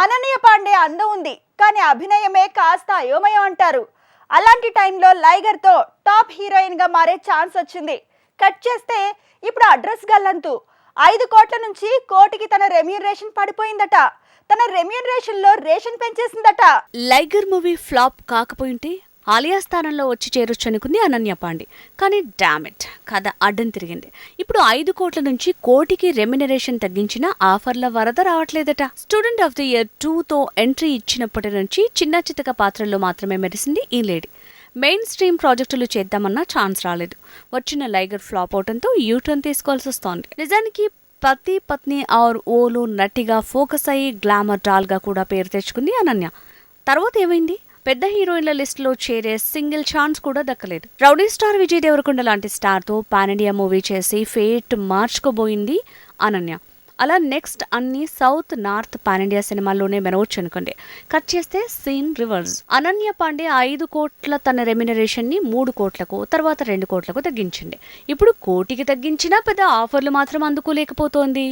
అనన్య పాండే అందం ఉంది కానీ అభినయమే కాస్త అయోమయం అంటారు. అలాంటి టైంలో లైగర్తో టాప్ హీరోయిన్గా మారే ఛాన్స్ వచ్చింది. కట్ చేస్తే ఇప్పుడు అడ్రస్ గల్లంతు. ఐదు కోట్ల నుంచి కోటికి తన రెమ్యూనరేషన్ పడిపోయిందట. తన రెమ్యూనరేషన్లో రేషన్ పెంచేసిందట. లైగర్ మూవీ ఫ్లాప్ కాకపోయింటే ఆలియా స్థానంలో వచ్చి చేరొచ్చనుకుంది అనన్య పాండే. కానీ డామిట్ కథ అడ్డం తిరిగింది. ఇప్పుడు ఐదు కోట్ల నుంచి కోటికి రెమ్యునరేషన్ తగ్గించిన ఆఫర్ల వరద రావట్లేదట. స్టూడెంట్ ఆఫ్ ది ఇయర్ టూతో ఎంట్రీ ఇచ్చినప్పటి నుంచి చిన్న చితక పాత్రల్లో మాత్రమే మెరిసింది ఈ లేడీ. మెయిన్ స్ట్రీమ్ ప్రాజెక్టులు చేద్దామన్న ఛాన్స్ రాలేదు. వచ్చిన లైగర్ ఫ్లాప్ అవడంతో యూటర్న్ తీసుకోవాల్సి వస్తోంది. నిజానికి పతి పత్ని ఆర్ ఓలో నటిగా ఫోకస్ అయ్యి గ్లామర్ డాల్గా కూడా పేరు తెచ్చుకుంది అనన్య. తర్వాత ఏమైంది? పెద్ద హీరోయిన్ల లిస్టులో చేరే సింగిల్ ఛాన్స్ కూడా దక్కలేదు. రౌడీ స్టార్ విజయ్ దేవరకొండ లాంటి స్టార్తో పాన్ ఇండియా మూవీ చేసి ఫేట్ మార్చుకోబోయింది అనన్య. అలా నెక్స్ట్ అన్ని సౌత్ నార్త్ పాన్ ఇండియా సినిమాల్లోనే మెరవచ్చు అనుకోండి. కట్ చేస్తే సీన్ రివర్స్. అనన్య పాండే ఐదు కోట్ల తన రెమ్యునరేషన్ని మూడు కోట్లకు తర్వాత రెండు కోట్లకు తగ్గించింది. ఇప్పుడు కోటికి తగ్గించినా పెద్ద ఆఫర్లు మాత్రం అందుకోలేకపోతోంది.